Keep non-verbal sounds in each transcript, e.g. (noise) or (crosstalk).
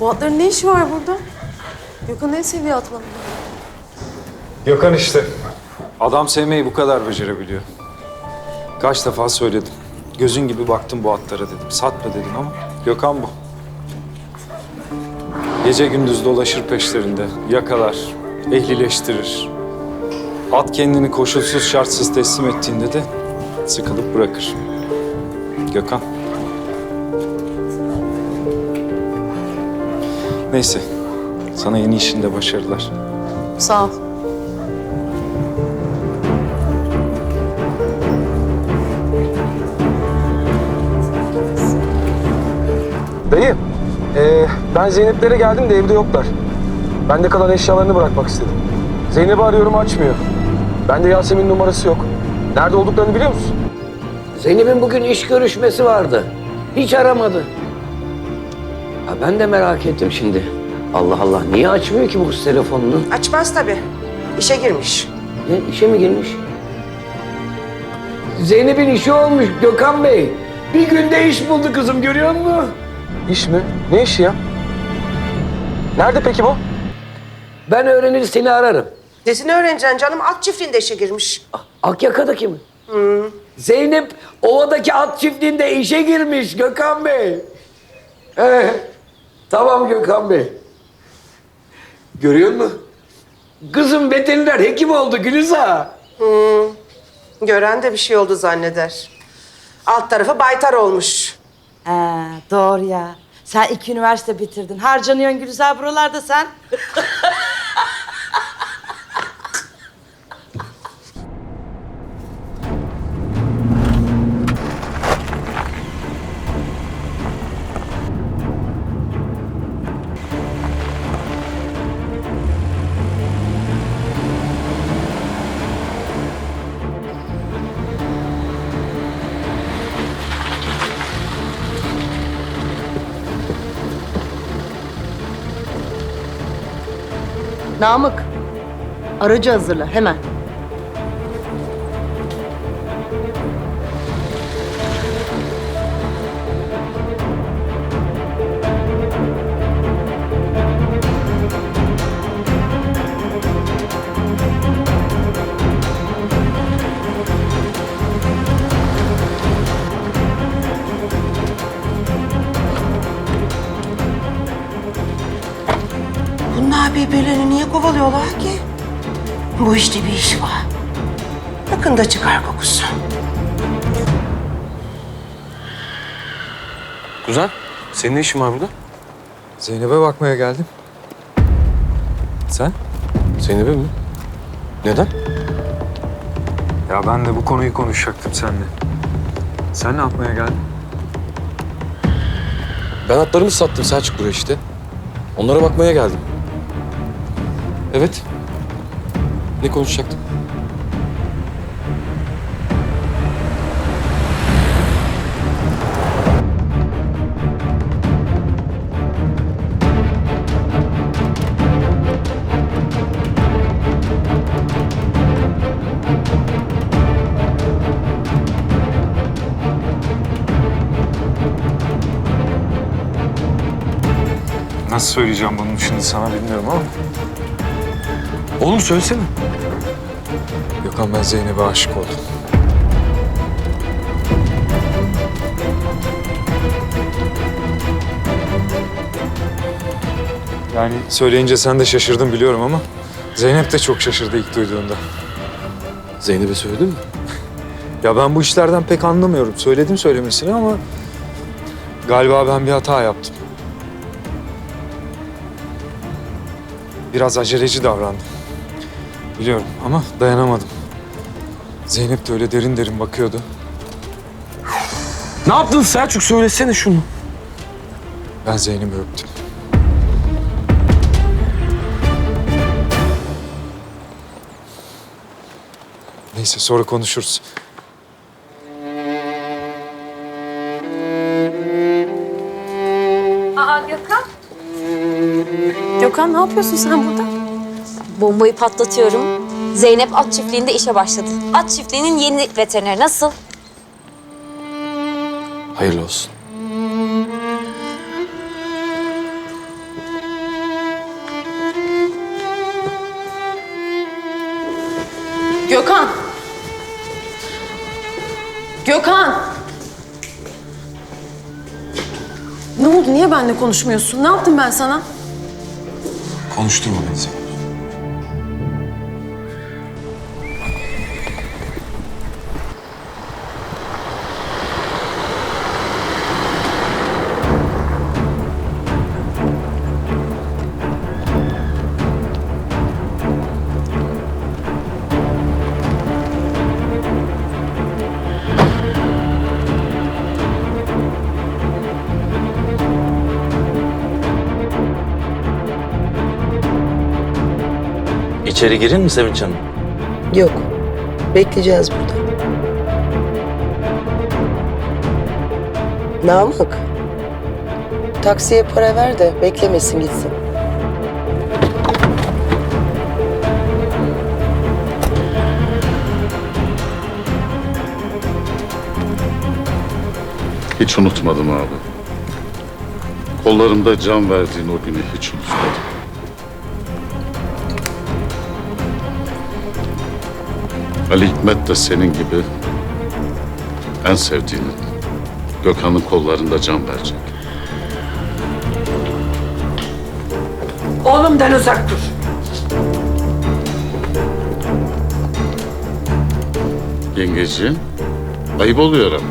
Bu atların ne işi var burada? Gökhan en seviye atlanı. Gökhan işte. Adam sevmeyi bu kadar becerebiliyor. Kaç defa söyledim. Gözün gibi baktım bu atlara dedim. Satma dedim ama Gökhan bu. Gece gündüz dolaşır peşlerinde. Yakalar, ehlileştirir. At kendini koşulsuz şartsız teslim ettiğinde de sıkılıp bırakır. Gökhan. Neyse. Sana yeni işinde başarılar. Sağ ol. Dayı, ee, ben Zeynep'lere geldim de evde yoklar. Ben de kalan eşyalarını bırakmak istedim. Zeynep'i arıyorum açmıyor. Bende Yasemin numarası yok. Nerede olduklarını biliyor musun? Zeynep'in bugün iş görüşmesi vardı. Hiç aramadı. Ha ben de merak ettim şimdi. Allah Allah niye açmıyor ki bu kız telefonunu? Açmaz tabii. İşe girmiş. Ne işe mi girmiş? Zeynep'in işi olmuş Gökhan Bey. Bir günde iş buldu kızım görüyor musun? İş mi? Ne işi ya? Nerede peki bu? Ben öğrenir seni ararım. Desini öğreneceksin canım. At çiftliğinde işe girmiş. Akyaka'daki mi? Zeynep ovadaki at çiftliğinde işe girmiş Gökhan Bey. Ee, tamam Gökhan Bey. Görüyor musun? Kızım veteriner hekim oldu Gülüza. Gören de bir şey oldu zanneder. Alt tarafı baytar olmuş. He, doğru ya. Sen iki üniversite bitirdin. Harcanıyorsun Gülizar buralarda sen. (laughs) Namık, aracı hazırla hemen. Birbirlerini niye kovalıyorlar ki? Bu işte bir iş var. Yakında çıkar kokusu. Kuzen, senin ne işin var burada? Zeynep'e bakmaya geldim. Sen? Zeynep'e mi? Neden? Ya ben de bu konuyu konuşacaktım seninle. Sen ne yapmaya geldin? Ben atlarımı sattım Selçuk buraya işte. Onlara bakmaya geldim. Evet. Ne konuşacaktık? Nasıl söyleyeceğim bunun şimdi sana bilmiyorum ama. Oğlum söylesene. Gökhan ben Zeynep'e aşık oldum. Yani söyleyince sen de şaşırdın biliyorum ama Zeynep de çok şaşırdı ilk duyduğunda. Zeynep'e söyledin mi? (laughs) Ya ben bu işlerden pek anlamıyorum. Söyledim söylemesini ama galiba ben bir hata yaptım. Biraz aceleci davrandım. Biliyorum ama dayanamadım. Zeynep de öyle derin derin bakıyordu. Ne yaptın Selçuk? Söylesene şunu. Ben Zeynep'i öptüm. Neyse sonra konuşuruz. Aa Gökhan, Gökhan ne yapıyorsun sen burada? Bombayı patlatıyorum. Zeynep at çiftliğinde işe başladı. At çiftliğinin yeni veterineri nasıl? Hayırlı olsun. Gökhan! Gökhan! Ne oldu? Niye benimle konuşmuyorsun? Ne yaptım ben sana? Konuşturma beni Zeynep. İçeri girin mi Sevinç Hanım? Yok. Bekleyeceğiz burada. Namık. Taksiye para ver de beklemesin gitsin. Hiç unutmadım abi. Kollarımda can verdiğin o günü hiç unutmadım. Ali Hikmet de senin gibi en sevdiğinin Gökhan'ın kollarında can verecek. Oğlumdan uzak dur. Yengeciğim, ayıp oluyor ama.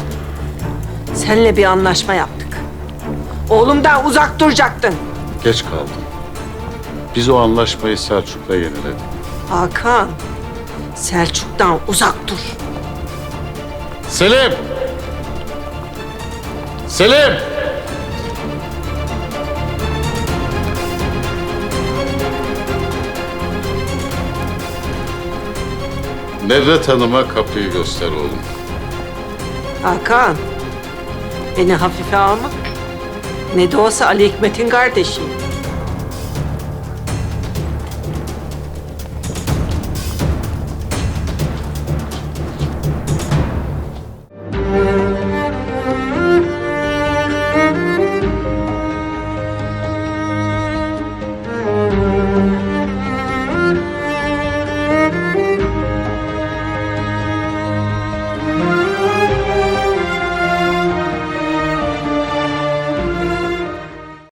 Seninle bir anlaşma yaptık. Oğlumdan uzak duracaktın. Geç kaldın. Biz o anlaşmayı Selçuk'la yeniledik. Hakan, Selçuk'tan uzak dur. Selim! Selim! Nevret Hanım'a kapıyı göster oğlum. Hakan, beni hafife alma. Ne de olsa Ali Hikmet'in kardeşiyim.